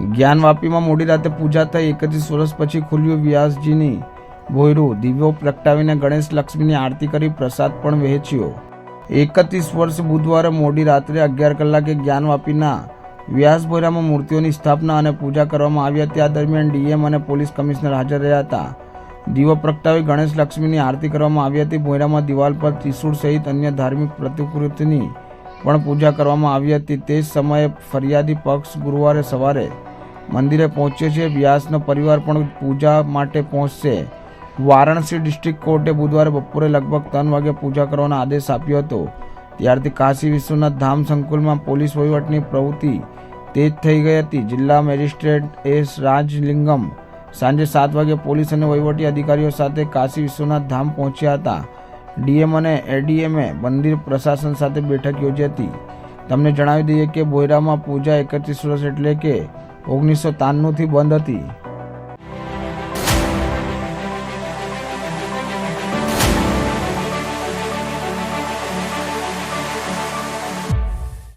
જ્ઞાનવાપીમાં મોડી રાતે પૂજા થઈ એકત્રીસ વર્ષ પછી ખુલ્યું વ્યાસજીની ભોયરું દિવ્યો પ્રગટાવીને ગણેશ લક્ષ્મીની આરતી કરી પ્રસાદ પણ વહેંચ્યો. એકત્રીસ વર્ષ બુધવારે મોડી રાત્રે અગિયાર કલાકે જ્ઞાનવાપીના વ્યાસ ભોયરામાં મૂર્તિઓની સ્થાપના અને પૂજા કરવામાં આવી હતી. આ દરમિયાન ડીએમ અને પોલીસ કમિશનર હાજર રહ્યા હતા. દીવો પ્રગટાવી ગણેશ લક્ષ્મીની આરતી કરવામાં આવી હતી. ભોયરામાં દિવાલ પર ત્રિશૂળ સહિત અન્ય ધાર્મિક પ્રતિકૃતિની પણ પૂજા કરવામાં આવી હતી. તે જ સમયે ફરિયાદી પક્ષ ગુરુવારે સવારે મંદિરે પહોંચ્યો છે. વ્યાસનો પરિવાર પણ પૂજા માટે પહોંચશે. વારાણસી ડિસ્ટ્રિક્ટ કોર્ટે બુધવારે બપોરે લગભગ ત્રણ વાગે પૂજા કરવાનો આદેશ આપ્યો હતો. ત્યારથી કાશી વિશ્વનાથ ધામ સંકુલમાં પોલીસ વહીવટની પ્રવૃત્તિ તેજ થઈ ગઈ હતી. જિલ્લા મેજિસ્ટ્રેટ એસ રાજલિંગમ સાંજે સાત વાગે પોલીસ અને વહીવટી અધિકારીઓ સાથે કાશી વિશ્વનાથ ધામ પહોંચ્યા હતા. ડીએમ અને એડીએમએ મંદિર પ્રશાસન સાથે બેઠક યોજી હતી. તમને જણાવી દઈએ કે બોયરામાં પૂજા એકત્રીસ વર્ષ એટલે કે ઓગણીસો ત્રાણુંથી બંધ હતી.